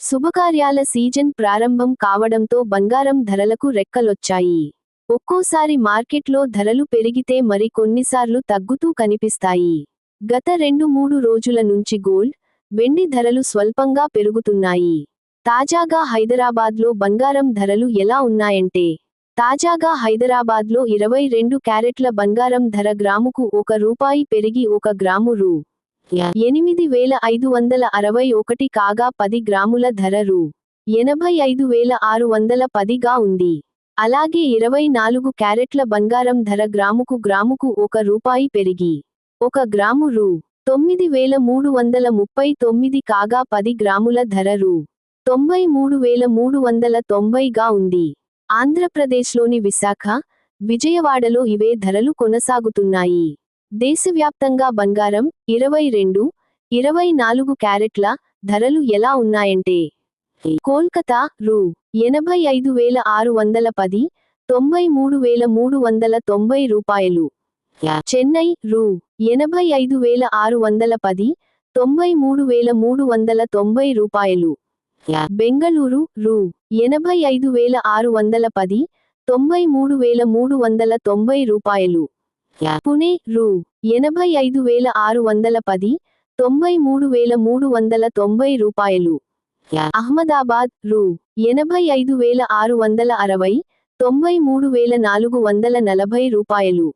శుభకార్యాల సీజన్ ప్రారంభం కావడంతో బంగారం ధరలకు రెక్కలొచ్చాయి. ఒక్కోసారి మార్కెట్లో ధరలు పెరిగితే మరి కొన్నిసార్లు తగ్గుతూ కనిపిస్తాయి. గత రెండు మూడు రోజుల నుంచి గోల్డ్ వెండి ధరలు స్వల్పంగా పెరుగుతున్నాయి. తాజాగా హైదరాబాద్లో బంగారం ధరలు ఎలా ఉన్నాయంటే తాజాగా హైదరాబాద్లో ఇరవై రెండు క్యారెట్ల బంగారం ధర గ్రాముకు ఒక రూపాయి పెరిగి ఒక గ్రాము రూ. ఎనిమిది వేల ఐదు వందల అరవై ఒకటి కాగా పది గ్రాముల ధర రూ. ఎనభై ఐదు వేల ఆరు వందల పదిగా ఉంది. అలాగే ఇరవై నాలుగు క్యారెట్ల బంగారం ధర గ్రాముకు గ్రాముకు ఒక రూపాయి పెరిగి ఒక గ్రాము రూ. తొమ్మిది వేల మూడు వందల ముప్పై తొమ్మిది కాగా పది గ్రాముల ధర రూ. తొంభై మూడు వేల మూడు వందల తొంభైగా ఉంది. ఆంధ్రప్రదేశ్లోని విశాఖ విజయవాడలో ఇవే ధరలు కొనసాగుతున్నాయి. దేశవ్యాప్తంగా బంగారం ఇరవై రెండు ఇరవై నాలుగు క్యారెట్ల ధరలు ఎలా ఉన్నాయంటే కోల్కతా రూ. ఎనభై ఐదు వేల ఆరు వందల పది తొంభై మూడు వేల మూడు వందల తొంభై రూపాయలు. చెన్నై రూ. ఎనభై ఐదు వేల ఆరు వందల పది తొంభై మూడు వేల మూడు వందల తొంభై రూపాయలు. బెంగళూరు రూ. ఎనభై ఐదు వేల ఆరు వందల పది తొంభై మూడు వేల మూడు వందల తొంభై రూపాయలు. పునే రూ. ఎనభై ఐదు వేల ఆరు వందల పది తొంభై మూడు వేల మూడు వందల తొంభై రూపాయలు. అహ్మదాబాద్ రూ. ఎనభై ఐదు వేల ఆరు వందల అరవై తొంభై మూడు వేల నాలుగు వందల నలభై రూపాయలు.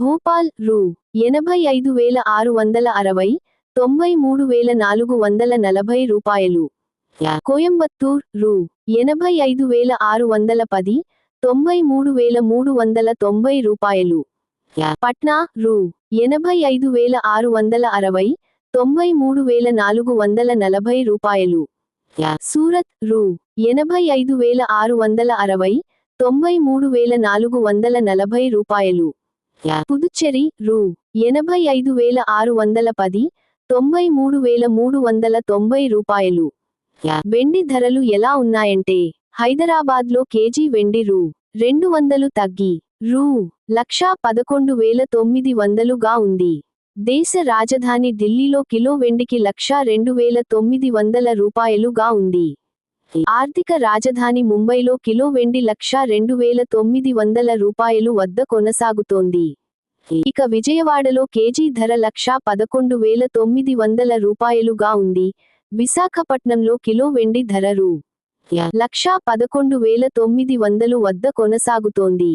భోపాల్ రూ. ఎనభై ఐదు వేల ఆరు వందల అరవై తొంభై మూడు వేల నాలుగు వందల నలభై రూపాయలు. కోయంబత్తూర్ రూ. ఎనభై ఐదు వేల ఆరు వందల పది తొంభై మూడు వేల మూడు వందల తొంభై రూపాయలు. పట్నా రూ. ఎనభై ఐదు వేల ఆరు వందల అరవై తొంభై మూడు వేల నాలుగు వందల నలభై రూపాయలు. సూరత్ రూ. ఎనభై ఐదు వేల ఆరు వందల అరవై తొంభై మూడు వేల నాలుగు వందల నలభై రూపాయలు. పుదుచ్చేరి రూ. ఎనభై ఐదు వేల ఆరు వందల పది తొంభై మూడు వేల మూడు వందల తొంభై రూపాయలు. వెండి ధరలు ఎలా ఉన్నాయంటే హైదరాబాద్లో కేజీ వెండి రూ. రెండు వందలు తగ్గి రూ. లక్షా పదకొండు వేల తొమ్మిది వందలుగా ఉంది. దేశ రాజధాని ఢిల్లీలో కిలో వెండికి లక్షా రెండు వేల తొమ్మిది వందల రూపాయలుగా ఉంది. ఆర్థిక రాజధాని ముంబైలో కిలో వెండి లక్షా రెండు వేల తొమ్మిది వందల రూపాయలు వద్ద కొనసాగుతోంది. ఇక విజయవాడలో కేజీ ధర లక్షా పదకొండు వేల తొమ్మిది వందల రూపాయలుగా ఉంది. విశాఖపట్నంలో కిలో వెండి ధర రూ. లక్షా పదకొండు వేల తొమ్మిది వందలు వద్ద కొనసాగుతోంది.